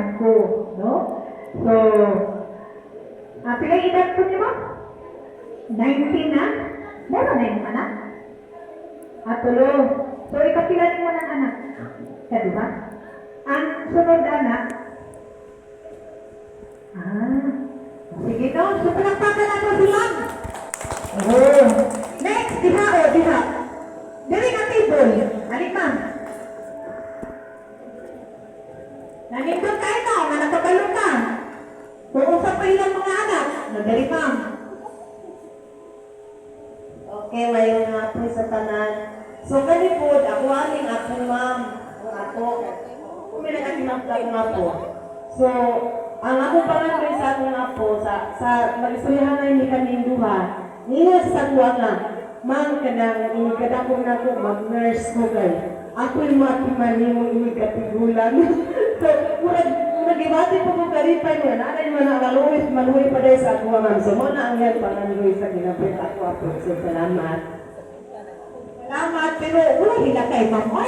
anak ko, no? So, ah, pila edad ko niyo ba? 19 na? Meron na yung anak? At tulo. So, ikapila niyo mo ng anak. Kaya di ba? Ang sunod anak, ah, sige to, so palakpakan na to sila. Oh. Next, diha o, diha. Dili ka table. Alik ma'am. Nandito tayo na, nga nakabalo ka. Kung usap pa ilang mga anak, nagdali ma'am. Okay, mayon nga po sa tanan. So, kani po, ako aning ako ma'am, ang ako. Kung may nakakinapta ko nga po. So, ang ako pangalan sa ako po, sa, sa mag-istoryahan na ini kaning duha, niya sa tuwa nga, ma'am ka nang inigada ko na ko, mag-nurse ko kay. Ako yung inigatigulan. so, murag, nagibati po ko kalipay mo, nanay mo na maluwis, maluwi pa dahil sa ako ma'am. So, mo na ang yan pangaluwi sa ginapit ako ako. So, salamat. Salamat, pero wala hila kay ma'am.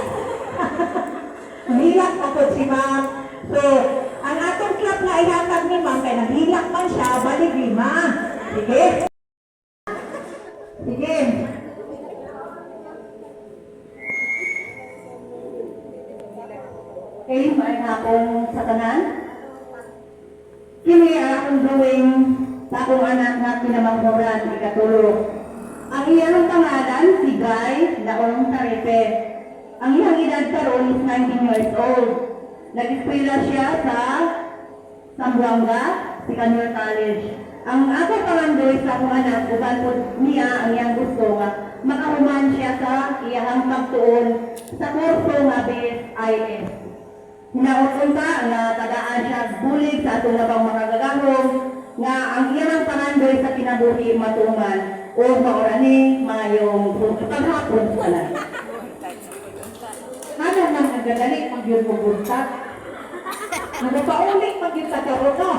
Hilak ako si ma'am. So, ang atong club na ihatag ni ma'am, kaya naghilak man siya, balik lima. Sige. Sige. Kayo akong sa tanan? Kini akong drawing sa akong anak na kinamangkuran, ikatulog. Ang iyang pangalan, si Guy Laong Taripe. Ang iyang edad karon is 19 years old. Nag-eskwela siya sa Zamboanga, Sicanor College. Ang ako pangandoy sa akong anak, uban po niya ang iyang gusto nga makahuman siya sa iyang pagtuon sa kurso nga BSIS. Hinaunta nga tagaan siya bulig sa atong labang mga gagahong nga ang iyang pangandoy sa kinabuhi matungan o maorani mayong paghapon wala. Ano nang nagdadali pag yun mo buntat? Ano pa ulit pag yun sa karo ka?